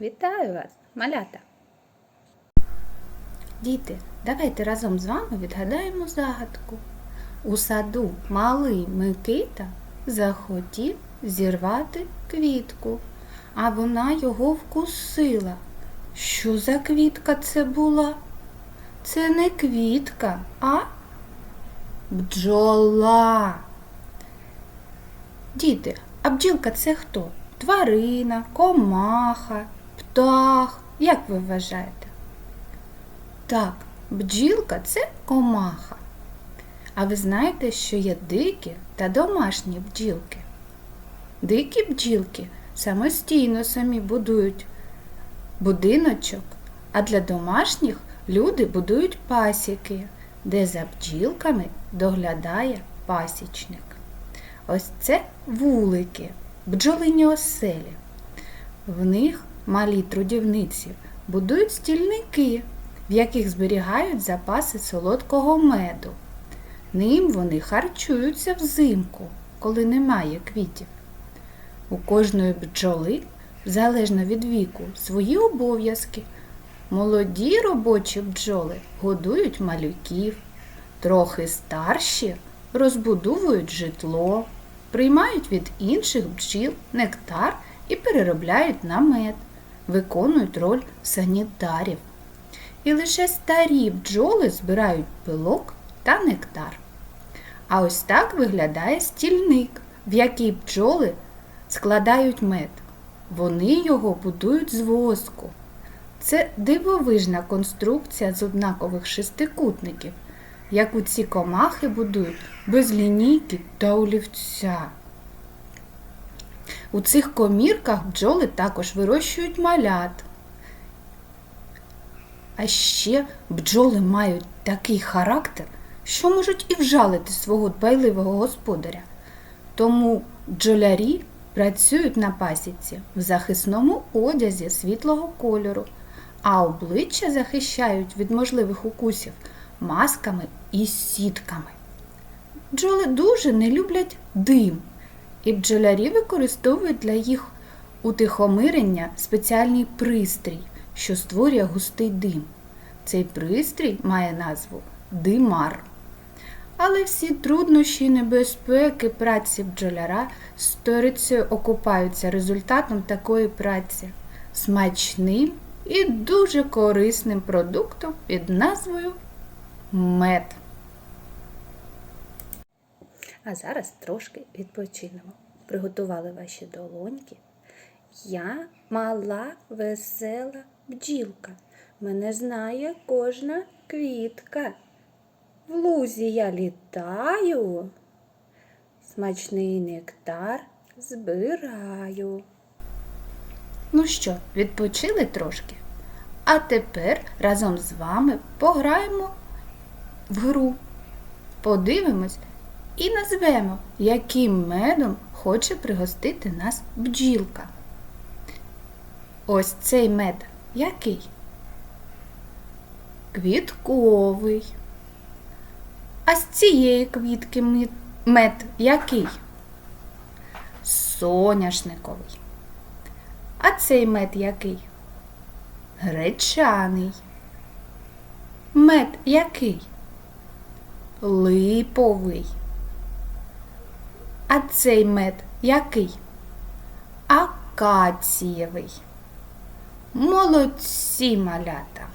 Вітаю вас, малята! Діти, давайте разом з вами відгадаємо загадку. У саду малий Микита захотів зірвати квітку, а вона його вкусила. Що за квітка це була? Це не квітка, а бджола. Діти, а бджілка це хто? Тварина, комаха, птах. Як ви вважаєте? Так, бджілка це комаха. А ви знаєте, що є дикі та домашні бджілки? Дикі бджілки самостійно самі будують будиночок, а для домашніх люди будують пасіки, де за бджілками доглядає пасічник. Ось це вулики, бджолині оселі. В них малі трудівниці будують стільники, в яких зберігають запаси солодкого меду. Ним вони харчуються взимку, коли немає квітів. У кожної бджоли, залежно від віку, свої обов'язки. Молоді робочі бджоли годують малюків, трохи старші розбудовують житло, приймають від інших бджіл нектар і переробляють на мед, виконують роль санітарів. І лише старі бджоли збирають пилок та нектар. А ось так виглядає стільник, в який бджоли складають мед. Вони його будують з воску. Це дивовижна конструкція з однакових шестикутників, яку ці комахи будують без лінійки та олівця. У цих комірках бджоли також вирощують малят. А ще бджоли мають такий характер, що можуть і вжалити свого дбайливого господаря. Тому бджолярі працюють на пасіці в захисному одязі світлого кольору, а обличчя захищають від можливих укусів масками і сітками. Бджоли дуже не люблять дим, і бджолярі використовують для їх утихомирення спеціальний пристрій, що створює густий дим. Цей пристрій має назву димар. Але всі труднощі і небезпеки праці бджоляра сторицею окупаються результатом такої праці смачним і дуже корисним продуктом під назвою мед. А зараз трошки відпочинемо. Приготували ваші долоньки. Я мала весела бджілка. Мене знає кожна квітка. В лузі я літаю, смачний нектар збираю. Ну що, відпочили трошки? А тепер разом з вами пограємо в гру. Подивимось і назвемо, яким медом хоче пригостити нас бджілка. Ось цей мед який? Квітковий. А з цієї квітки мед- який? Соняшниковий. А цей мед який? Гречаний. Мед який? Липовий. А цей мед який? Акацієвий. Молодці малята.